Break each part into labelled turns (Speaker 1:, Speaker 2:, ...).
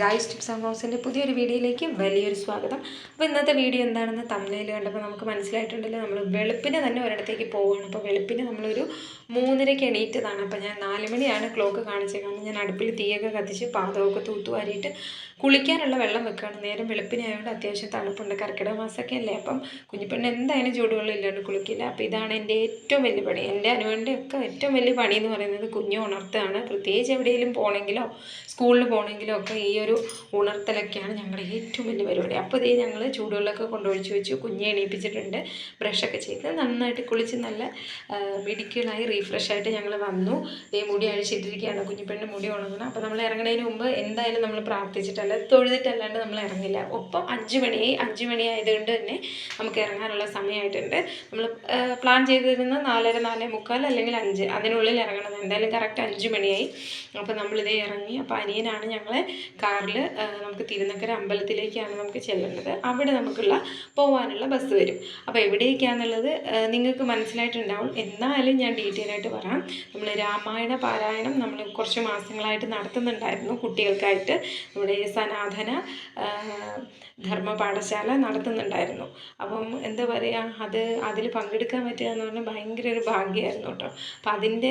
Speaker 1: Guys tips and ഹൗസിന്റെ പുതിയൊരു വീഡിയോയിലേക്ക് വലിയൊരു സ്വാഗതം. അപ്പോൾ ഇന്നത്തെ വീഡിയോ എന്താണെന്ന് തമിഴിൽ കണ്ടപ്പോൾ നമുക്ക് മനസ്സിലായിട്ടുണ്ടല്ലോ. നമ്മൾ വെളുപ്പിന് തന്നെ ഒരിടത്തേക്ക് പോവുകയാണ് അപ്പോൾ വെളുപ്പിന് നമ്മളൊരു മൂന്നരയ്ക്ക് എണീറ്റതാണ്. അപ്പോൾ ഞാൻ നാല് മണിയാണ് ക്ലോക്ക് കാണിച്ചേക്കുന്നത്. ഞാൻ അടുപ്പിൽ തീയൊക്കെ കത്തിച്ച് പാദമൊക്കെ തൂത്തുവാരിയിട്ട് കുളിക്കാനുള്ള വെള്ളം വെക്കുകയാണ് നേരം വെളുപ്പിനായതുകൊണ്ട് അത്യാവശ്യം തണുപ്പുണ്ട്. കർക്കിടക മാസമൊക്കെ അല്ലേ? അപ്പം കുഞ്ഞിപ്പെണ്ണ് എന്തായാലും ചൂടുവെള്ളം ഇല്ലാണ്ട് കുളിക്കില്ല. അപ്പോൾ ഇതാണ് എന്റെ ഏറ്റവും വലിയ പണി. എന്റെ അനുവന്റെ ഒക്കെ ഏറ്റവും വലിയ പണി എന്ന് പറയുന്നത് കുഞ്ഞു ഉണർത്തുകയാണ് പ്രത്യേകിച്ച് എവിടെയെങ്കിലും പോകണമെങ്കിലോ സ്കൂളിൽ പോകണമെങ്കിലോ ഒക്കെ ഈ ഒരു ഉണർത്തലൊക്കെയാണ് ഞങ്ങളുടെ ഏറ്റവും വലിയ പരിപാടി. അപ്പോൾ ഇതേ ഞങ്ങൾ ചൂടുവെള്ളമൊക്കെ കൊണ്ടൊഴിച്ച് വെച്ചു. കുഞ്ഞെ എണീപ്പിച്ചിട്ടുണ്ട്. ബ്രഷൊക്കെ ചെയ്ത് നന്നായിട്ട് കുളിച്ച് നല്ല മിടിക്കലായി റീഫ്രഷ് ആയിട്ട് ഞങ്ങൾ വന്നു. ഇതേ മുടി അഴിച്ചിട്ടിരിക്കുകയാണ്. കുഞ്ഞിപ്പെണ്ണ് മുടി ഉണങ്ങണം. അപ്പോൾ നമ്മൾ ഇറങ്ങുന്നതിന് മുമ്പ് എന്തായാലും നമ്മൾ പ്രാർത്ഥിച്ചിട്ടല്ല തൊഴുതിട്ടല്ലാണ്ട് നമ്മൾ ഇറങ്ങില്ല. ഒപ്പം അഞ്ച് മണിയായി അഞ്ച് മണിയായതുകൊണ്ട് തന്നെ നമുക്ക് ഇറങ്ങാനുള്ള സമയമായിട്ടുണ്ട്. നമ്മൾ പ്ലാൻ ചെയ്തിരുന്ന നാലര നാലേ മുക്കാൽ അല്ലെങ്കിൽ അഞ്ച് അതിനുള്ളിൽ ഇറങ്ങണം. എന്തായാലും കറക്റ്റ് അഞ്ച് മണിയായി. അപ്പോൾ നമ്മളിതേ ഇറങ്ങി. അപ്പോൾ അനിയനാണ് ഞങ്ങളെ കാറിൽ നമുക്ക് തിരുനക്കര അമ്പലത്തിലേക്കാണ് നമുക്ക് ചെല്ലേണ്ടത്. അവിടെ നമുക്കുള്ള പോകാനുള്ള ബസ് വരും. അപ്പോൾ എവിടേക്കാണെന്നുള്ളത് നിങ്ങൾക്ക് മനസ്സിലായിട്ടുണ്ടാവും. എന്നാലും ഞാൻ ഡീറ്റെയിൽ ആയിട്ട് പറയാം. നമ്മൾ രാമായണ പാരായണം നമ്മൾ കുറച്ച് മാസങ്ങളായിട്ട് നടത്തുന്നുണ്ടായിരുന്നു കുട്ടികൾക്കായിട്ട്. നമ്മുടെ സനാതന ധർമ്മ പാഠശാല നടത്തുന്നുണ്ടായിരുന്നു. അപ്പം എന്താ പറയുക അത് അതിൽ പങ്കെടുക്കാൻ പറ്റുക എന്ന് പറഞ്ഞാൽ ഭയങ്കര ഒരു ഭാഗ്യമായിരുന്നു കേട്ടോ. അപ്പം അതിന്റെ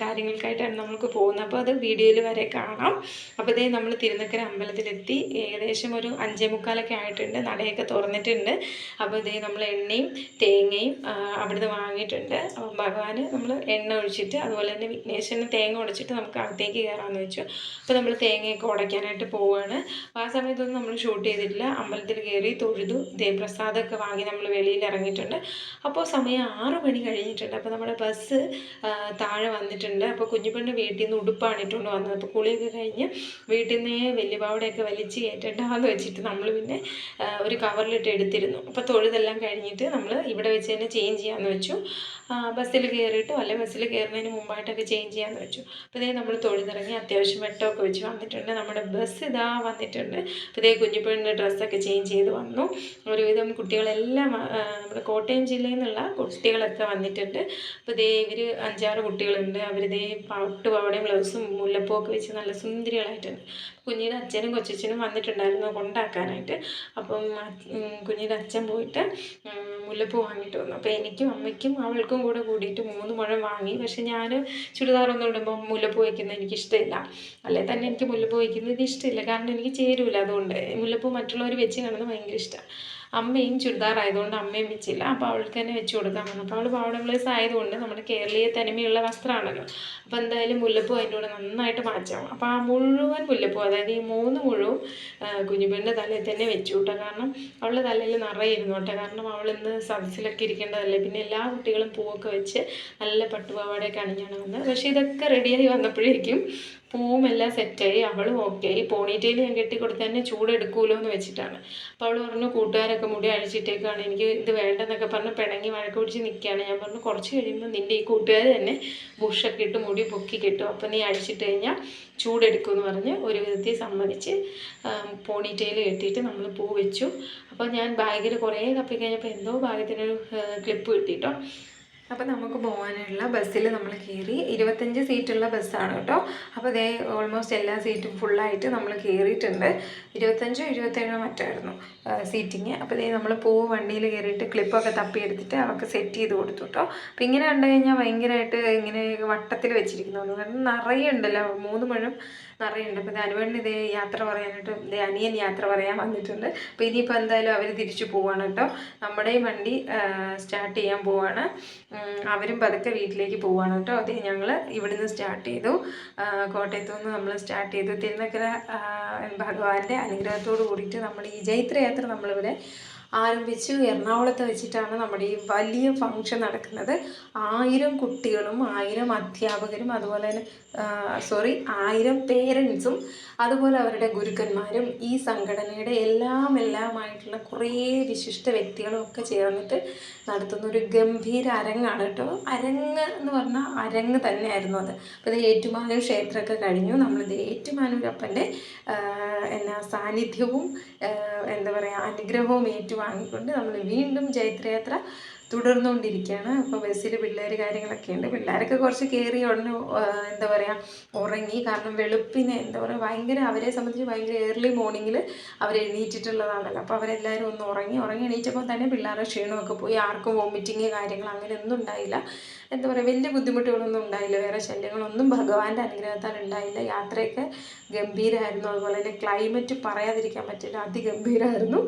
Speaker 1: കാര്യങ്ങൾക്കായിട്ടാണ് നമുക്ക് പോകുന്നത്. അപ്പോൾ അത് വീഡിയോയിൽ വരെ കാണാം. അപ്പോൾ ഇതേ നമ്മൾ തിരുനക്കര അമ്പലത്തിലെത്തി. ഏകദേശം ഒരു അഞ്ചേ മുക്കാലൊക്കെ ആയിട്ടുണ്ട്. നടയൊക്കെ തുറന്നിട്ടുണ്ട്. അപ്പോൾ ഇതേ നമ്മൾ എണ്ണയും തേങ്ങയും അവിടുന്ന് വാങ്ങിയിട്ടുണ്ട്. അപ്പം ഭഗവാന് നമ്മൾ എണ്ണ ഒഴിച്ചിട്ട് അതുപോലെ തന്നെ വിഘ്നേശ്വരന് തേങ്ങ ഉടച്ചിട്ട് നമുക്ക് അകത്തേക്ക് കയറാമെന്ന് വെച്ചു. അപ്പോൾ നമ്മൾ തേങ്ങയൊക്കെ ഉടയ്ക്കാനായിട്ട് പോവുകയാണ് അപ്പോൾ ആ സമയത്തൊന്നും നമ്മൾ ഷൂട്ട് ചെയ്തിട്ടില്ല. അമ്പലത്തിൽ കയറി തൊഴുതു ദേവപ്രസാദമൊക്കെ വാങ്ങി നമ്മൾ വെളിയിൽ ഇറങ്ങിയിട്ടുണ്ട്. അപ്പോൾ സമയം ആറ് മണി കഴിഞ്ഞിട്ടുണ്ട്. അപ്പോൾ നമ്മുടെ ബസ് താഴെ വന്നിട്ടുണ്ട്. അപ്പോൾ കുഞ്ഞുപെണ്ണ് വീട്ടിൽ നിന്ന് ഉടുപ്പാണ് ഇട്ടുകൊണ്ട് വന്നത്. അപ്പോൾ കുളിയൊക്കെ കഴിഞ്ഞ് വീട്ടിൽ നിന്നേ വലിയപാവടയൊക്കെ വലിച്ച് കയറ്റണ്ടാന്ന് വെച്ചിട്ട് നമ്മൾ പിന്നെ ഒരു കവറിലിട്ട് എടുത്തിരുന്നു. അപ്പോൾ തൊഴുതെല്ലാം കഴിഞ്ഞിട്ട് നമ്മൾ ഇവിടെ വെച്ച് തന്നെ ചേഞ്ച് ചെയ്യാമെന്ന് വെച്ചു. ബസ്സിൽ കയറിയിട്ടോ അല്ലെ ബസ്സിൽ കയറുന്നതിന് മുമ്പായിട്ടൊക്കെ ചേഞ്ച് ചെയ്യാമെന്ന് വെച്ചു. അപ്പോൾ ഇതേ നമ്മൾ തൊഴുതിറങ്ങി അത്യാവശ്യം വെട്ടമൊക്കെ വെച്ച് വന്നിട്ടുണ്ട്. നമ്മുടെ ബസ് ഇതാ വന്നിട്ടുണ്ട്. അപ്പോൾ ഇതേ കുഞ്ഞിപ്പെണ്ണിന്റെ ഡ്രസ്സൊക്കെ ചേഞ്ച് ചെയ്ത് വന്നു. ഒരുവിധം കുട്ടികളെല്ലാം നമ്മുടെ കോട്ടയം ജില്ലയിൽ നിന്നുള്ള കുട്ടികളൊക്കെ വന്നിട്ടുണ്ട്. അപ്പോൾ ഇതേ ഇവർ അഞ്ചാറ് കുട്ടികളുണ്ട്. അവരിതേ പാട്ട് പാവടയും ബ്ലൗസും മുല്ലപ്പൂ ഒക്കെ വെച്ച് നല്ല സുന്ദരികളായിട്ടുണ്ട്. കുഞ്ഞിന്റെ അച്ഛനും കൊച്ചച്ഛനും വന്നിട്ടുണ്ടായിരുന്നു കൊണ്ടാക്കാനായിട്ട്. അപ്പം കുഞ്ഞിന്റെ അച്ഛൻ പോയിട്ട് മുല്ലപ്പൂ വാങ്ങിയിട്ട് വന്നു. അപ്പോൾ എനിക്കും അമ്മയ്ക്കും അവൾക്കും കൂടെ കൂടിയിട്ട് മൂന്ന് മുഴം വാങ്ങി. പക്ഷെ ഞാൻ ചുരിദാറൊന്നും ഇടുമ്പോൾ മുല്ലപ്പൂ വയ്ക്കുന്നത് എനിക്കിഷ്ടമില്ല. അല്ലെ? തന്നെ എനിക്ക് മുല്ലപ്പൂ വയ്ക്കുന്നത് ഇഷ്ടമില്ല. കാരണം എനിക്ക് ചേരൂല. അതുകൊണ്ട് മുല്ലപ്പൂ മറ്റുള്ളവർ വെച്ച് കാണുന്നത് ഭയങ്കര ഇഷ്ടമാണ് അമ്മയും ചുരിദാർ ആയതുകൊണ്ട് അമ്മയും വെച്ചില്ല. അപ്പോൾ അവൾക്ക് തന്നെ വെച്ച് കൊടുക്കാൻ വന്നു. അപ്പോൾ അവൾ പാവട ബ്ലൗസ് ആയതുകൊണ്ട് നമ്മുടെ കേരളീയ തനിമയുള്ള വസ്ത്രമാണല്ലോ. അപ്പോൾ എന്തായാലും മുല്ലപ്പൂ അതിന്റെ കൂടെ നന്നായിട്ട് മാച്ചാവും അപ്പോൾ ആ മുഴുവൻ മുല്ലപ്പൂ അതായത് ഈ മൂന്ന് മുഴുവൻ കുഞ്ഞുപെണ്ണിന്റെ തലയിൽ തന്നെ വെച്ചു കേട്ടോ. കാരണം അവളുടെ തലയിൽ നിറയെ ഇരുന്നു കേട്ടോ. കാരണം അവൾ ഇന്ന് സദസ്സിലൊക്കെ ഇരിക്കേണ്ടതല്ലേ. പിന്നെ എല്ലാ കുട്ടികളും പൂവൊക്കെ വെച്ച് നല്ല പട്ടുപാവാടയൊക്കെ അണിഞ്ഞാണ് വന്നത് പക്ഷേ ഇതൊക്കെ റെഡിയായി വന്നപ്പോഴേക്കും പൂവും എല്ലാം സെറ്റായി അവളും ഓക്കെ ഈ പോണീറ്റയിൽ ഞാൻ കെട്ടിക്കൊടുത്ത് തന്നെ ചൂടെടുക്കൂലോ എന്ന് വെച്ചിട്ടാണ്. അപ്പോൾ അവൾ പറഞ്ഞു കൂട്ടുകാരൊക്കെ മുടി അഴിച്ചിട്ടേക്കാണ്. എനിക്ക് ഇത് വേണ്ടെന്നൊക്കെ പറഞ്ഞ് പിണങ്ങി വഴക്ക് പിടിച്ച് നിൽക്കുകയാണ് ഞാൻ പറഞ്ഞു കുറച്ച് കഴിയുമ്പോൾ നിന്റെ ഈ കൂട്ടുകാർ തന്നെ ബുഷൊക്കെ ഇട്ട് മുടി പൊക്കി കിട്ടും അപ്പോൾ നീ അഴിച്ചിട്ട് കഴിഞ്ഞാൽ ചൂടെടുക്കുമെന്ന് പറഞ്ഞ് ഒരു വിധത്തിൽ സമ്മതിച്ച് പോണീറ്റയിൽ കെട്ടിയിട്ട് നമ്മൾ പൂ വെച്ചു. അപ്പോൾ ഞാൻ ബാഗിൽ കുറേ തപ്പി കഴിഞ്ഞപ്പോൾ എന്തോ ഭാഗ്യത്തിനൊരു ക്ലിപ്പ് കിട്ടിയിട്ടോ അപ്പോൾ നമുക്ക് പോകാനുള്ള ബസ്സിൽ നമ്മൾ കയറി ഇരുപത്തഞ്ച് സീറ്റുള്ള ബസ്സാണ് കേട്ടോ. അപ്പോൾ അതേ ഓൾമോസ്റ്റ് എല്ലാ സീറ്റും ഫുള്ളായിട്ട് നമ്മൾ കയറിയിട്ടുണ്ട്. ഇരുപത്തഞ്ചോ ഇരുപത്തേഴോ മറ്റായിരുന്നു സീറ്റിങ് അപ്പോൾ ഇതേ നമ്മൾ പോ വണ്ടിയിൽ കയറിയിട്ട് ക്ലിപ്പൊക്കെ തപ്പിയെടുത്തിട്ട് അവർക്ക് സെറ്റ് ചെയ്ത് കൊടുത്തു കേട്ടോ. അപ്പോൾ ഇങ്ങനെ കണ്ടു കഴിഞ്ഞാൽ ഭയങ്കരമായിട്ട് ഇങ്ങനെ വട്ടത്തിൽ വെച്ചിരിക്കുന്നു. കാരണം നിറയെ ഉണ്ടല്ലോ മൂന്ന് മുഴുവൻ നിറയുണ്ട് അപ്പോൾ അനുവേണ്ടി ഇതേ യാത്ര പറയാനായിട്ട് ഇതേ അനിയൻ യാത്ര പറയാൻ വന്നിട്ടുണ്ട്. അപ്പോൾ ഇനിയിപ്പോൾ എന്തായാലും അവർ തിരിച്ചു പോവാണ് കേട്ടോ. നമ്മുടെയും വണ്ടി സ്റ്റാർട്ട് ചെയ്യാൻ പോവാണ്. അവരും പതുക്കെ വീട്ടിലേക്ക് പോവാണ് കേട്ടോ. അത് ഞങ്ങൾ ഇവിടുന്ന് സ്റ്റാർട്ട് ചെയ്തു. കോട്ടയത്തു നിന്ന് നമ്മൾ സ്റ്റാർട്ട് ചെയ്തു. തിരുനക്കര ഭഗവാന്റെ അനുഗ്രഹത്തോട് കൂടിയിട്ട് നമ്മൾ ഈ ജൈത്രയാത്ര നമ്മളിവിടെ ആരംഭിച്ചു. എറണാകുളത്ത് വെച്ചിട്ടാണ് നമ്മുടെ ഈ വലിയ ഫംഗ്ഷൻ നടക്കുന്നത്. ആയിരം കുട്ടികളും ആയിരം അധ്യാപകരും അതുപോലെ തന്നെ സോറി ആയിരം പേരൻസും അതുപോലെ അവരുടെ ഗുരുക്കന്മാരും ഈ സംഘടനയുടെ എല്ലാം എല്ലാമായിട്ടുള്ള കുറേ വിശിഷ്ട വ്യക്തികളും ഒക്കെ ചേർന്നിട്ട് നടത്തുന്ന ഒരു ഗംഭീര അരങ്ങാണ് കേട്ടോ. അരങ്ങ് എന്ന് പറഞ്ഞാൽ അരങ്ങ് തന്നെയായിരുന്നു അത്. അപ്പോൾ ഇത് ഏറ്റുമാനൂർ ക്ഷേത്രമൊക്കെ കഴിഞ്ഞു. നമ്മളിത് ഏറ്റുമാനൂരപ്പന്റെ എന്നാ സാന്നിധ്യവും എന്താ പറയുക അനുഗ്രഹവും ഏറ്റുവാങ്ങിക്കൊണ്ട് നമ്മൾ വീണ്ടും ജൈത്രയാത്ര തുടർന്നുകൊണ്ടിരിക്കുകയാണ്. അപ്പോൾ ബസ്സിൽ പിള്ളേർ കാര്യങ്ങളൊക്കെ ഉണ്ട്. പിള്ളേരൊക്കെ കുറച്ച് കയറി ഉടനെ എന്താ പറയുക ഉറങ്ങി. കാരണം വെളുപ്പിന് എന്താ പറയുക ഭയങ്കര അവരെ സംബന്ധിച്ച് ഭയങ്കര ഏർലി മോർണിംഗിൽ അവർ എണീറ്റിട്ടുള്ളതാണല്ലോ. അപ്പോൾ അവരെല്ലാവരും ഒന്ന് ഉറങ്ങി. ഉറങ്ങി എണീറ്റപ്പോൾ തന്നെ പിള്ളേരുടെ ക്ഷീണമൊക്കെ പോയി. ആർക്കും വോമിറ്റിങ് കാര്യങ്ങൾ അങ്ങനെയൊന്നും ഉണ്ടായില്ല. എന്താ പറയുക വലിയ ബുദ്ധിമുട്ടുകളൊന്നും ഉണ്ടായില്ല. വേറെ ശല്യങ്ങളൊന്നും ഭഗവാന്റെ അനുഗ്രഹത്താൽ ഉണ്ടായില്ല. യാത്രയൊക്കെ ഗംഭീരമായിരുന്നു അതുപോലെ തന്നെ ക്ലൈമറ്റ് പറയാതിരിക്കാൻ പറ്റില്ല. അതിഗംഭീരമായിരുന്നു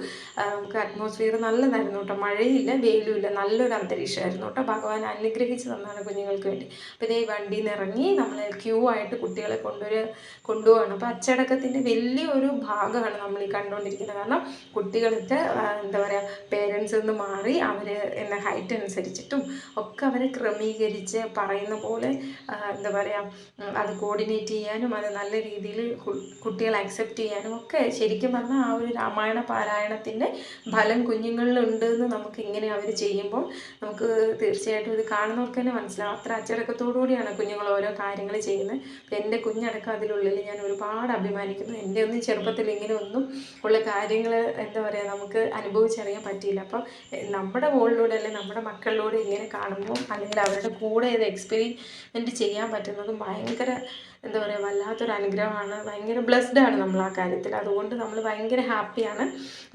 Speaker 1: നമുക്ക് അറ്റ്മോസ്ഫിയർ നല്ലതായിരുന്നു കേട്ടോ. മഴയില്ല വെയിലും ഇല്ല നല്ലൊരു അന്തരീക്ഷമായിരുന്നു കേട്ടോ. ഭഗവാൻ അനുഗ്രഹിച്ച് തന്നാണ് കുഞ്ഞുങ്ങൾക്ക് വേണ്ടി. അപ്പോൾ ഇതേ വണ്ടിയിൽ നിന്ന് ഇറങ്ങി നമ്മൾ ക്യൂ ആയിട്ട് കുട്ടികളെ കൊണ്ടുവരു കൊണ്ടുപോവാണ്. അപ്പോൾ അച്ചടക്കത്തിന്റെ വലിയൊരു ഭാഗമാണ് നമ്മൾ ഈ കണ്ടുകൊണ്ടിരിക്കുന്നത് കാരണം കുട്ടികൾക്ക് എന്താ പറയുക പേരൻസിൽ നിന്ന് മാറി അവർ എന്ന ഹൈറ്റ് അനുസരിച്ചിട്ടും ഒക്കെ അവരെ ക്രമീകരിച്ച് പറയുന്ന പോലെ എന്താ പറയുക അത് കോർഡിനേറ്റ് ചെയ്യാനും അത് നല്ല രീതിയിൽ കുട്ടികളെ അക്സെപ്റ്റ് ചെയ്യാനും ഒക്കെ ശരിക്കും പറഞ്ഞാൽ ആ ഒരു രാമായണ പാരായണത്തിന്റെ ഫലം കുഞ്ഞുങ്ങളിലുണ്ട് എന്ന് നമുക്ക് ഇങ്ങനെ അവർ ചെയ്യുമ്പോൾ നമുക്ക് തീർച്ചയായിട്ടും ഇത് കാണുന്നവർക്ക് തന്നെ മനസ്സിലാവും. അത്ര അച്ചടക്കത്തോടുകൂടിയാണ് കുഞ്ഞുങ്ങൾ ഓരോ കാര്യങ്ങൾ ചെയ്യുന്നത്. അപ്പം എന്റെ കുഞ്ഞടക്കം അതിലുള്ളിൽ ഞാൻ ഒരുപാട് അഭിമാനിക്കുന്നു. എന്റെ ഒന്നും ചെറുപ്പത്തിൽ ഇങ്ങനെ ഒന്നും ഉള്ള കാര്യങ്ങൾ എന്താ പറയുക നമുക്ക് അനുഭവിച്ചറിയാൻ പറ്റിയില്ല. അപ്പം നമ്മുടെ മുകളിലൂടെ അല്ലെങ്കിൽ നമ്മുടെ മക്കളിലൂടെ ഇങ്ങനെ കാണുമ്പോൾ അല്ലെങ്കിൽ അവരുടെ കൂടെ ഇത് എക്സ്പെരിമെന്റ് ചെയ്യാൻ പറ്റുന്നതും ഭയങ്കര എന്താ പറയുക വല്ലാത്തൊരു അനുഗ്രഹമാണ്. ഭയങ്കര ബ്ലെസ്ഡ് ആണ് നമ്മൾ ആ കാര്യത്തിൽ. അതുകൊണ്ട് നമ്മൾ ഭയങ്കര ഹാപ്പിയാണ്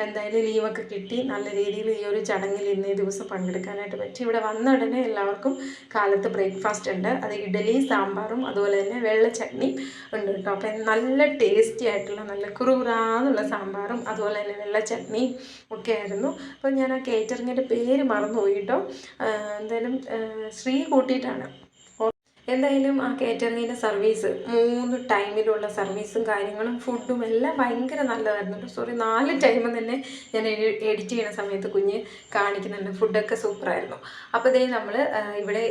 Speaker 1: എന്തായാലും ലീവൊക്കെ കിട്ടി. നല്ല രീതിയിൽ ഈ ഒരു ചടങ്ങിൽ ഇന്നേ ദിവസം പങ്കെടുക്കാനായിട്ട് പറ്റി. ഇവിടെ വന്ന ഉടനെ എല്ലാവർക്കും കാലത്ത് ബ്രേക്ക്ഫാസ്റ്റ് ഉണ്ട്. അത് ഇഡലി സാമ്പാറും അതുപോലെ തന്നെ വെള്ള ചട്നി ഉണ്ട് കേട്ടോ. അപ്പം നല്ല ടേസ്റ്റി ആയിട്ടുള്ള നല്ല കുറുകുറാന്നുള്ള സാമ്പാറും അതുപോലെ തന്നെ വെള്ള ചട്നിയും ഒക്കെ ആയിരുന്നു. അപ്പോൾ ഞാൻ ആ കേറ്ററിങ്ങിന്റെ പേര് മറന്നുപോയി കേട്ടോ. എന്തായാലും ശ്രീ കൂട്ടിയിട്ടാണ് എന്തായാലും ആ കേറ്ററിങ്ങിന്റെ സർവീസ് മൂന്ന് ടൈമിലുള്ള സർവീസും കാര്യങ്ങളും ഫുഡും എല്ലാം ഭയങ്കര നല്ലതായിരുന്നു സോറി നാല് ടൈം തന്നെ ഞാൻ എഡിറ്റ് ചെയ്യുന്ന സമയത്ത് കുഞ്ഞ് കാണിക്കുന്നുണ്ട്. ഫുഡൊക്കെ സൂപ്പറായിരുന്നു അപ്പോൾ ഇതേ നമ്മൾ ഇവിടെ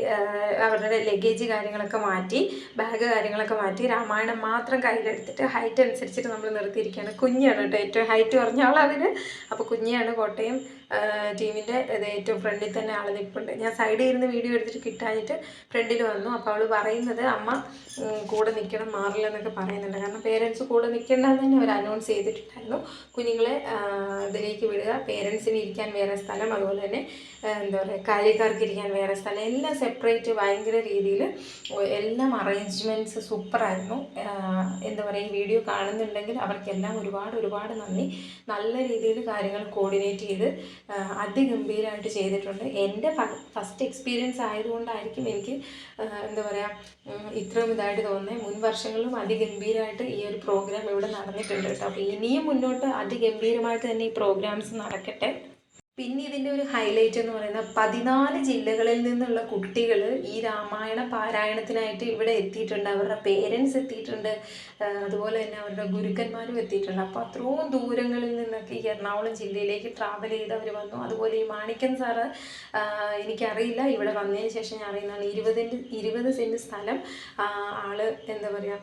Speaker 1: അവരുടെ ലഗേജ് കാര്യങ്ങളൊക്കെ മാറ്റി ബാഗ് കാര്യങ്ങളൊക്കെ മാറ്റി രാമായണം മാത്രം കയ്യിലെടുത്തിട്ട് ഹൈറ്റ് അനുസരിച്ചിട്ട് നമ്മൾ നിർത്തിയിരിക്കുകയാണ്. കുഞ്ഞാണ് കേട്ടോ ഏറ്റവും ഹൈറ്റ് കുറഞ്ഞ ആളാണ് അപ്പോൾ കുഞ്ഞാണ് കോട്ടയം ടീമിന്റെ ഏറ്റവും ഫ്രണ്ടിൽ തന്നെ ആൾ നിൽപ്പുണ്ട് ഞാൻ സൈഡിൽ ഇരുന്ന് വീഡിയോ എടുത്തിട്ട് കിട്ടാനിട്ട് ഫ്രണ്ടിൽ വന്നു. അപ്പോൾ അവൾ പറയുന്നത് അമ്മ കൂടെ നിൽക്കണം മാറില്ല എന്നൊക്കെ പറയുന്നുണ്ട്. കാരണം പേരൻസ് കൂടെ നിൽക്കേണ്ടതെന്ന് തന്നെ അവർ അനൗൺസ് ചെയ്തിട്ടുണ്ടായിരുന്നു. കുഞ്ഞുങ്ങളെ ഇതിലേക്ക് വിടുക. പേരൻസിന് ഇരിക്കാൻ വേറെ സ്ഥലം. അതുപോലെ തന്നെ എന്താ പറയുക കാര്യക്കാർക്ക് ഇരിക്കാൻ വേറെ സ്ഥലം. എല്ലാം സെപ്പറേറ്റ് ഭയങ്കര രീതിയിൽ എല്ലാം അറേഞ്ച്മെന്റ്സ് സൂപ്പറായിരുന്നു എന്താ പറയുക ഈ വീഡിയോ കാണുന്നുണ്ടെങ്കിൽ അവർക്കെല്ലാം ഒരുപാട് ഒരുപാട് നന്ദി. നല്ല രീതിയിൽ കാര്യങ്ങൾ കോർഡിനേറ്റ് ചെയ്ത് അതിഗംഭീരമായിട്ട് ചെയ്തിട്ടുണ്ട്. എന്റെ ഫസ്റ്റ് എക്സ്പീരിയൻസ് ആയതുകൊണ്ടായിരിക്കും എനിക്ക് എന്താ പറയുക ഇത്രയും ഇതായിട്ട് തോന്നുന്നത് മുൻ വർഷങ്ങളിലും അതിഗംഭീരമായിട്ട് ഈ ഒരു പ്രോഗ്രാം ഇവിടെ നടന്നിട്ടുണ്ട് കേട്ടോ. അപ്പോൾ ഇനിയും മുന്നോട്ട് അതിഗംഭീരമായിട്ട് തന്നെ ഈ പ്രോഗ്രാംസ് നടക്കട്ടെ. പിന്നെ ഇതിന്റെ ഒരു ഹൈലൈറ്റ് എന്ന് പറയുന്നത് പതിനാല് ജില്ലകളിൽ നിന്നുള്ള കുട്ടികൾ ഈ രാമായണ പാരായണത്തിനായിട്ട് ഇവിടെ എത്തിയിട്ടുണ്ട്. അവരുടെ പേരൻസ് എത്തിയിട്ടുണ്ട്. അതുപോലെ തന്നെ അവരുടെ ഗുരുക്കന്മാരും എത്തിയിട്ടുണ്ട്. അപ്പോൾ അത്രയും ദൂരങ്ങളിൽ നിന്നൊക്കെ ഈ എറണാകുളം ജില്ലയിലേക്ക് ട്രാവൽ ചെയ്ത് അവർ വന്നു. അതുപോലെ ഈ മാണിക്കൻ സാറ് എനിക്കറിയില്ല. ഇവിടെ വന്നതിന് ശേഷം ഞാൻ അറിയുന്നതാണ്. ഇരുപതിന്റെ ഇരുപത് സെന്റ് സ്ഥലം ആൾ എന്താ പറയുക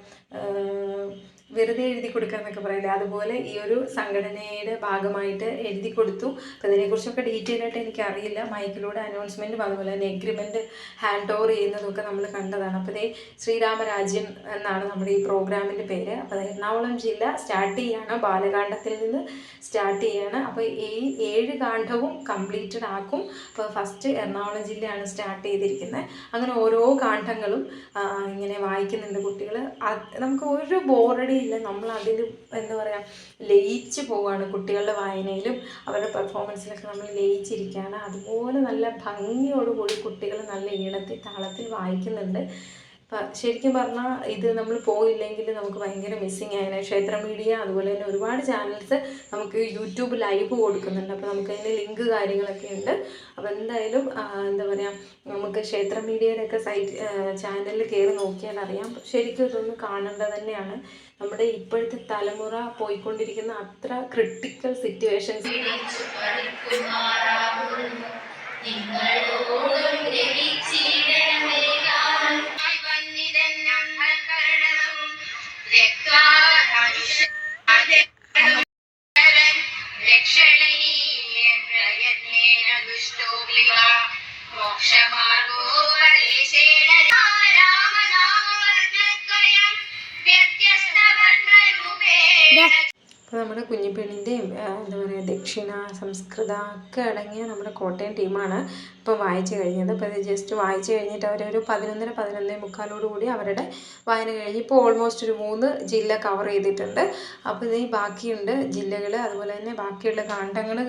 Speaker 1: വെറുതെ എഴുതി കൊടുക്കുക എന്നൊക്കെ പറയില്ലേ? അതുപോലെ ഈ ഒരു സംഘടനയുടെ ഭാഗമായിട്ട് എഴുതി കൊടുത്തു. അപ്പോൾ ഇതിനെക്കുറിച്ചൊക്കെ ഡീറ്റെയിൽ ആയിട്ട് എനിക്ക് അറിയില്ല മൈക്കിലൂടെ അനൗൺസ്മെന്റും അതുപോലെ തന്നെ എഗ്രിമെന്റ് ഹാൻഡ് ഓവർ ചെയ്യുന്നതൊക്കെ നമ്മൾ കണ്ടതാണ്. അപ്പോൾ ഇതേ ശ്രീരാമരാജ്യം എന്നാണ് നമ്മുടെ ഈ പ്രോഗ്രാമിന്റെ പേര്. അപ്പോൾ എറണാകുളം ജില്ല സ്റ്റാർട്ട് ചെയ്യാണ്. ബാലകാണ്ഡത്തിൽ നിന്ന് സ്റ്റാർട്ട് ചെയ്യാണ്. അപ്പോൾ ഈ ഏഴ് കാണ്ഡവും കംപ്ലീറ്റഡ് ആക്കും. അപ്പോൾ ഫസ്റ്റ് എറണാകുളം ജില്ലയാണ് സ്റ്റാർട്ട് ചെയ്തിരിക്കുന്നത്. അങ്ങനെ ഓരോ കാണ്ഡങ്ങളും ഇങ്ങനെ വായിക്കുന്നുണ്ട് കുട്ടികൾ നമുക്ക് ഒരു ബോറടി ഇല്ല. നമ്മൾ അതിൽ എന്താ പറയുക ലയിച്ച് പോവുകയാണ് കുട്ടികളുടെ വായനയിലും അവരുടെ പെർഫോമൻസിലൊക്കെ നമ്മൾ ലയിച്ചിരിക്കുകയാണ്. അതുപോലെ നല്ല ഭംഗിയോടുകൂടി കുട്ടികൾ നല്ല ഈണത്തിൽ താളത്തിൽ വായിക്കുന്നുണ്ട്. ശരിക്കും പറഞ്ഞാൽ ഇത് നമ്മൾ പോയില്ലെങ്കിൽ നമുക്ക് ഭയങ്കര മിസ്സിങ് ആയതിനെ ക്ഷേത്ര മീഡിയ അതുപോലെ തന്നെ ഒരുപാട് ചാനൽസ് നമുക്ക് യൂട്യൂബ് ലൈവ് കൊടുക്കുന്നുണ്ട്. അപ്പോൾ നമുക്ക് അതിന് ലിങ്ക് കാര്യങ്ങളൊക്കെ ഉണ്ട്. അപ്പോൾ എന്തായാലും എന്താ പറയുക നമുക്ക് ക്ഷേത്ര മീഡിയയുടെ ഒക്കെ സൈറ്റ് ചാനലിൽ കയറി നോക്കിയാൽ അറിയാം. ശരിക്കും ഇതൊന്നും കാണേണ്ടത് തന്നെയാണ്. നമ്മുടെ ഇപ്പോഴത്തെ തലമുറ പോയിക്കൊണ്ടിരിക്കുന്ന അത്ര ക്രിട്ടിക്കൽ സിറ്റുവേഷൻസ്
Speaker 2: മോക്ഷമാർഗോപദേശേന
Speaker 1: അപ്പോൾ നമ്മുടെ കുഞ്ഞിപ്പെണ്ണിന്റെയും എന്താ പറയുക ദക്ഷിണ സംസ്കൃത ഒക്കെ അടങ്ങിയ നമ്മുടെ കോട്ടയം ടീമാണ്. ഇപ്പോൾ വായിച്ചു കഴിഞ്ഞത്. അപ്പോൾ ഇത് ജസ്റ്റ് വായിച്ചു കഴിഞ്ഞിട്ട് അവരൊരു പതിനൊന്നര പതിനൊന്നേ മുക്കാലോട് കൂടി അവരുടെ വായന കഴിഞ്ഞ് ഇപ്പോൾ ഓൾമോസ്റ്റ് ഒരു മൂന്ന് ജില്ല കവർ ചെയ്തിട്ടുണ്ട്. അപ്പോൾ ഇനി ബാക്കിയുണ്ട് ജില്ലകൾ അതുപോലെ തന്നെ ബാക്കിയുള്ള കാണ്ഡങ്ങൾ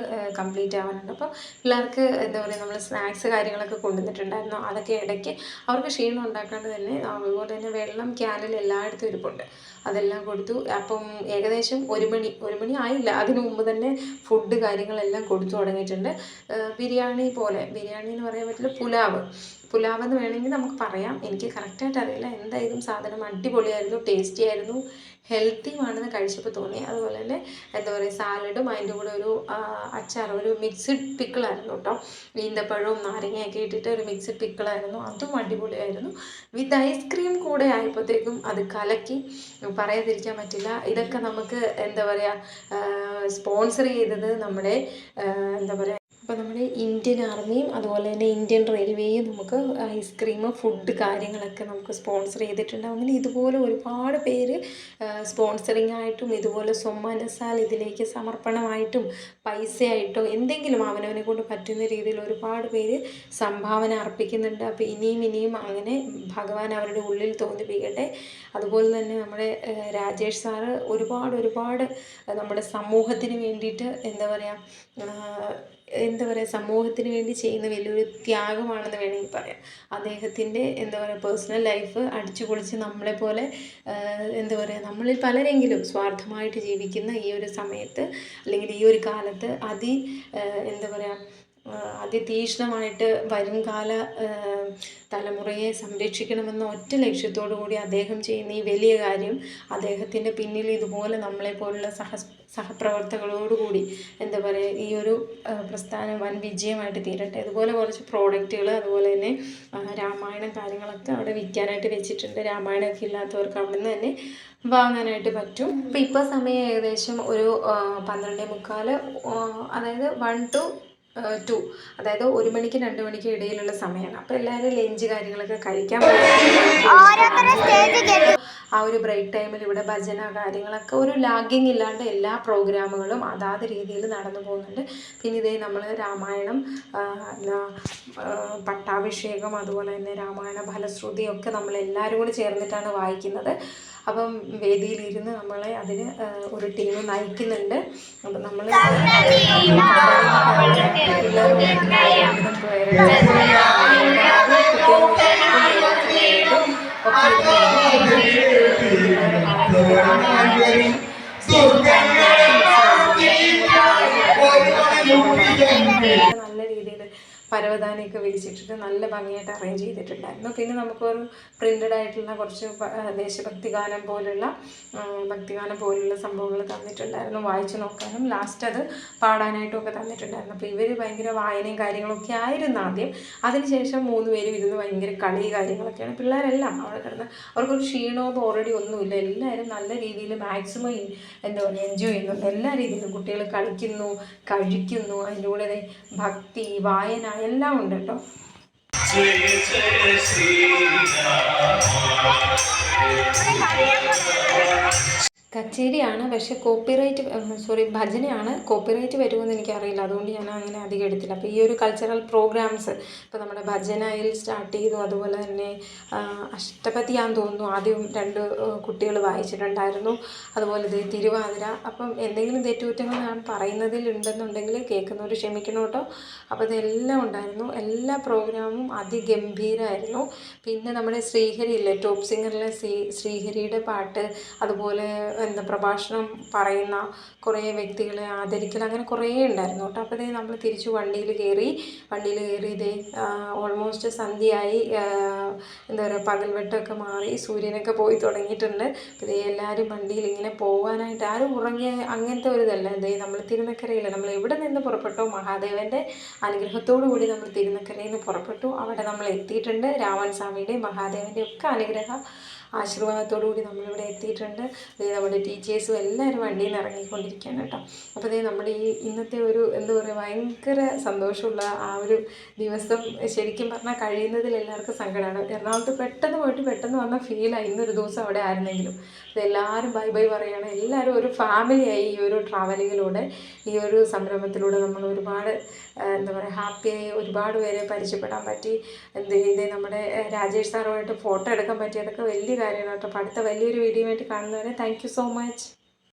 Speaker 1: കംപ്ലീറ്റ് ആവാനുണ്ട്. അപ്പോൾ പിള്ളേർക്ക് എന്താ പറയുക നമ്മൾ സ്നാക്സ് കാര്യങ്ങളൊക്കെ കൊണ്ടുവന്നിട്ടുണ്ടായിരുന്നു. അതൊക്കെ ഇടയ്ക്ക് അവർക്ക് ക്ഷീണം ഉണ്ടാക്കാണ്ട് തന്നെ അതുപോലെ തന്നെ വെള്ളം ക്യാനിൽ എല്ലായിടത്തും ഇരിപ്പുണ്ട്. അതെല്ലാം കൊടുത്തു. അപ്പം ഏകദേശം ഒരു മണി ഒരു മണി ആയില്ല. അതിനു മുമ്പ് തന്നെ ഫുഡ് കാര്യങ്ങളെല്ലാം കൊടുത്തു തുടങ്ങിയിട്ടുണ്ട്. ബിരിയാണി പോലെ ബിരിയാണി എന്ന് പറയാൻ പറ്റില്ല പുലാവ്. പുലാവ് എന്ന് വേണമെങ്കിൽ നമുക്ക് പറയാം. എനിക്ക് കറക്റ്റായിട്ട് അറിയില്ല. എന്തായാലും സാധനം? അടിപൊളിയായിരുന്നു ടേസ്റ്റി ആയിരുന്നു. ഹെൽത്തിയുമാണെന്ന് കഴിച്ചപ്പോൾ തോന്നി. അതുപോലെ തന്നെ എന്താ പറയുക സാലഡും അതിന്റെ കൂടെ ഒരു അച്ചാർ ഒരു മിക്സ്ഡ് പിക്കിളായിരുന്നു കേട്ടോ. ഈന്തപ്പഴവും നാരങ്ങയൊക്കെ ഇട്ടിട്ട് ഒരു മിക്സ്ഡ് പിക്കിളായിരുന്നു അതും അടിപൊളിയായിരുന്നു. വിത്ത് ഐസ്ക്രീം കൂടെ ആയപ്പോഴത്തേക്കും അത് കലക്കി. പറയാതിരിക്കാൻ പറ്റില്ല. ഇതൊക്കെ നമുക്ക് എന്താ പറയുക സ്പോൺസർ ചെയ്തത് നമ്മുടെ എന്താ പറയുക അപ്പോൾ നമ്മുടെ ഇന്ത്യൻ ആർമിയും അതുപോലെ തന്നെ ഇന്ത്യൻ റെയിൽവേയും നമുക്ക് ഐസ്ക്രീം ഫുഡ് കാര്യങ്ങളൊക്കെ നമുക്ക് സ്പോൺസർ ചെയ്തിട്ടുണ്ട് അങ്ങനെ ഇതുപോലെ ഒരുപാട് പേര് സ്പോൺസറിങ് ആയിട്ടും ഇതുപോലെ സൊമ്മനസാൽ ഇതിലേക്ക് സമർപ്പണമായിട്ടും പൈസയായിട്ടോ എന്തെങ്കിലും അവനവനെ കൊണ്ട് പറ്റുന്ന രീതിയിൽ ഒരുപാട് പേര് സംഭാവന അർപ്പിക്കുന്നുണ്ട്. അപ്പോൾ ഇനിയും ഇനിയും അങ്ങനെ ഭഗവാൻ അവരുടെ ഉള്ളിൽ തോന്നിപ്പിക്കട്ടെ. അതുപോലെ തന്നെ നമ്മുടെ രാജേഷ് സാറ് ഒരുപാട് ഒരുപാട് നമ്മുടെ സമൂഹത്തിന് വേണ്ടിയിട്ട് എന്താ പറയുക എന്താ പറയുക സമൂഹത്തിന് വേണ്ടി ചെയ്യുന്ന വലിയൊരു ത്യാഗമാണെന്ന് വേണമെങ്കിൽ പറയാം. അദ്ദേഹത്തിന്റെ എന്താ പറയുക പേഴ്സണൽ ലൈഫ് അടിച്ചു പൊളിച്ച് നമ്മളെപ്പോലെ എന്താ പറയുക നമ്മളിൽ പലരെങ്കിലും സ്വാർത്ഥമായിട്ട് ജീവിക്കുന്ന ഈ ഒരു സമയത്ത് അല്ലെങ്കിൽ ഈ ഒരു കാലത്ത് അതി എന്താ പറയുക അതിതീക്ഷ്ണമായിട്ട് വരുംകാല തലമുറയെ സംരക്ഷിക്കണമെന്ന ഒറ്റ ലക്ഷ്യത്തോടു കൂടി അദ്ദേഹം ചെയ്യുന്ന ഈ വലിയ കാര്യം അദ്ദേഹത്തിന്റെ പിന്നിൽ ഇതുപോലെ നമ്മളെപ്പോലുള്ള സഹ സഹപ്രവർത്തകളോടുകൂടി എന്താ പറയുക ഈ ഒരു പ്രസ്ഥാനം വൻ വിജയമായിട്ട് തീരട്ടെ. അതുപോലെ കുറച്ച് പ്രോഡക്റ്റുകൾ അതുപോലെ തന്നെ രാമായണം കാര്യങ്ങളൊക്കെ അവിടെ വിൽക്കാനായിട്ട് വെച്ചിട്ടുണ്ട്. രാമായണമൊക്കെ ഇല്ലാത്തവർക്ക് അവിടെ നിന്ന് തന്നെ വാങ്ങാനായിട്ട് പറ്റും. അപ്പോൾ ഇപ്പോൾ സമയം ഏകദേശം ഒരു പന്ത്രണ്ടേ മുക്കാൽ അതായത് വൺ ടു ടു അതായത് ഒരു മണിക്ക് രണ്ട് മണിക്ക് ഇടയിലുള്ള സമയമാണ്. അപ്പോൾ എല്ലാവരും ലഞ്ച് കാര്യങ്ങളൊക്കെ കഴിക്കാൻ ആ ഒരു ബ്രേക്ക് ടൈമിൽ ഇവിടെ ഭജന കാര്യങ്ങളൊക്കെ ഒരു ലാഗിങ് ഇല്ലാണ്ട് എല്ലാ പ്രോഗ്രാമുകളും അതാത് രീതിയിൽ നടന്നു പോകുന്നുണ്ട്. പിന്നെ ഇതേ നമ്മൾ രാമായണം പട്ടാഭിഷേകം അതുപോലെ തന്നെ രാമായണ ഫലശ്രുതിയൊക്കെ നമ്മൾ എല്ലാവരും കൂടി ചേർന്നിട്ടാണ് വായിക്കുന്നത്. അപ്പം വേദിയിലിരുന്ന് നമ്മളെ അതിന് ഒരു ടീം നയിക്കുന്നുണ്ട്. അപ്പം നമ്മൾ നല്ല പരവതാനിയൊക്കെ വിരിച്ചിട്ടിട്ട് നല്ല ഭംഗിയായിട്ട് അറേഞ്ച് ചെയ്തിട്ടുണ്ടായിരുന്നു. പിന്നെ നമുക്കൊരു പ്രിന്റഡ് ആയിട്ടുള്ള കുറച്ച് ദേശഭക്തി ഗാനം പോലുള്ള ഭക്തിഗാനം പോലുള്ള സംഭവങ്ങൾ തന്നിട്ടുണ്ടായിരുന്നു. വായിച്ചു നോക്കാനും ലാസ്റ്റ് അത് പാടാനായിട്ടും ഒക്കെ തന്നിട്ടുണ്ടായിരുന്നു. അപ്പോൾ ഇവർ ഭയങ്കര വായനയും കാര്യങ്ങളൊക്കെ ആയിരുന്നു ആദ്യം. അതിനുശേഷം മൂന്ന് പേരും ഇരുന്ന് ഭയങ്കര കളി കാര്യങ്ങളൊക്കെയാണ്. പിള്ളേരെല്ലാം അവിടെ കിടന്ന് അവർക്കൊരു ക്ഷീണമോ ഓൾറെഡി ഒന്നുമില്ല. എല്ലാവരും നല്ല രീതിയിൽ മാക്സിമം എന്താ പറയുക എൻജോയ് ചെയ്യുന്നുണ്ട് എല്ലാ രീതിയിലും കുട്ടികൾ കളിക്കുന്നു കഴിക്കുന്നു. അതിന്റെ കൂടെ ഭക്തി വായന എല്ലാം ഉണ്ട് കേട്ടോ. കച്ചേരിയാണ്. പക്ഷേ കോപ്പിറൈറ്റ് സോറി ഭജനയാണ് കോപ്പിറൈറ്റ് വരുമെന്ന് എനിക്കറിയില്ല. അതുകൊണ്ട് ഞാൻ അങ്ങനെ അധികം എടുത്തില്ല. അപ്പോൾ ഈ ഒരു കൾച്ചറൽ പ്രോഗ്രാംസ് ഇപ്പോൾ നമ്മുടെ ഭജനയിൽ സ്റ്റാർട്ട് ചെയ്തു. അതുപോലെ തന്നെ അഷ്ടപതിയാന്ന് തോന്നുന്നു. ആദ്യം രണ്ട് കുട്ടികൾ വായിച്ചിട്ടുണ്ടായിരുന്നു. അതുപോലെ ഇത് തിരുവാതിര. അപ്പം എന്തെങ്കിലും തെറ്റുകുറ്റങ്ങൾ ഞാൻ പറയുന്നതിൽ ഉണ്ടെന്നുണ്ടെങ്കിൽ കേൾക്കുന്നവർ ക്ഷമിക്കണം കേട്ടോ. അപ്പോൾ ഇതെല്ലാം ഉണ്ടായിരുന്നു. എല്ലാ പ്രോഗ്രാമും അതിഗംഭീരമായിരുന്നു പിന്നെ നമ്മുടെ ശ്രീഹരി ഇല്ലേ ടോപ്പ് സിംഗറിലെ ശ്രീ ശ്രീഹരിയുടെ പാട്ട്. അതുപോലെ എന്താ പ്രഭാഷണം പറയുന്ന കുറേ വ്യക്തികളെ ആദരിക്കൽ അങ്ങനെ കുറേ ഉണ്ടായിരുന്നു കേട്ടോ. അപ്പോൾ ഇതേ നമ്മൾ തിരിച്ചു വണ്ടിയിൽ കയറി വണ്ടിയിൽ കയറി ഇതേ ഓൾമോസ്റ്റ് സന്ധ്യയായി എന്താ പറയുക പകൽവെട്ടമൊക്കെ മാറി സൂര്യനൊക്കെ പോയി തുടങ്ങിയിട്ടുണ്ട്. അപ്പോൾ ഇതേ എല്ലാവരും വണ്ടിയിൽ ഇങ്ങനെ പോകാനായിട്ട് ആരും ഉറങ്ങിയ അങ്ങനത്തെ ഒരു ഇതല്ല. ഇതേ നമ്മൾ തിരുനക്കരയിൽ നമ്മൾ എവിടെ നിന്ന് പുറപ്പെട്ടോ മഹാദേവന്റെ അനുഗ്രഹത്തോടു കൂടി നമ്മൾ തിരുനക്കരയിൽ നിന്ന് പുറപ്പെട്ടു. അവിടെ നമ്മൾ എത്തിയിട്ടുണ്ട് രാമൻ സ്വാമിയുടെയും മഹാദേവന്റെയും ഒക്കെ അനുഗ്രഹം. ആശീർവാദത്തോടു കൂടി നമ്മളിവിടെ എത്തിയിട്ടുണ്ട്. നമ്മുടെ ടീച്ചേഴ്സും എല്ലാവരും വണ്ടിയിൽ നിന്ന് ഇറങ്ങിക്കൊണ്ടിരിക്കുകയാണ് കേട്ടോ. അപ്പോൾ അതേ നമ്മുടെ ഈ ഇന്നത്തെ ഒരു എന്താ പറയുക ഭയങ്കര സന്തോഷമുള്ള ആ ഒരു ദിവസം ശരിക്കും പറഞ്ഞാൽ കഴിയുന്നതിൽ എല്ലാവർക്കും സങ്കടമാണ് എറണാകുളത്ത് പെട്ടെന്ന് പോയിട്ട് പെട്ടെന്ന് വന്ന ഫീലാണ് ഇന്നൊരു ദിവസം അവിടെ ആയിരുന്നെങ്കിലും. എല്ലാവരും ബൈ ബൈ പറയുകയാണ് എല്ലാവരും ഒരു ഫാമിലിയായി ഈ ഒരു ട്രാവലിങ്ങിലൂടെ ഈ ഒരു സംരംഭത്തിലൂടെ നമ്മൾ ഒരുപാട് എന്താ പറയുക ഹാപ്പിയായി ഒരുപാട് പേരെ പരിചയപ്പെടാൻ പറ്റി. എന്ത് നമ്മുടെ രാജേഷ് സാറുമായിട്ട് ഫോട്ടോ എടുക്കാൻ പറ്റി അതൊക്കെ വലിയ കാര്യമാണ് കേട്ടോ അപ്പോൾ അടുത്ത വലിയൊരു വീഡിയോ ആയിട്ട് കാണുന്നവരെ താങ്ക് യു സോ മച്ച്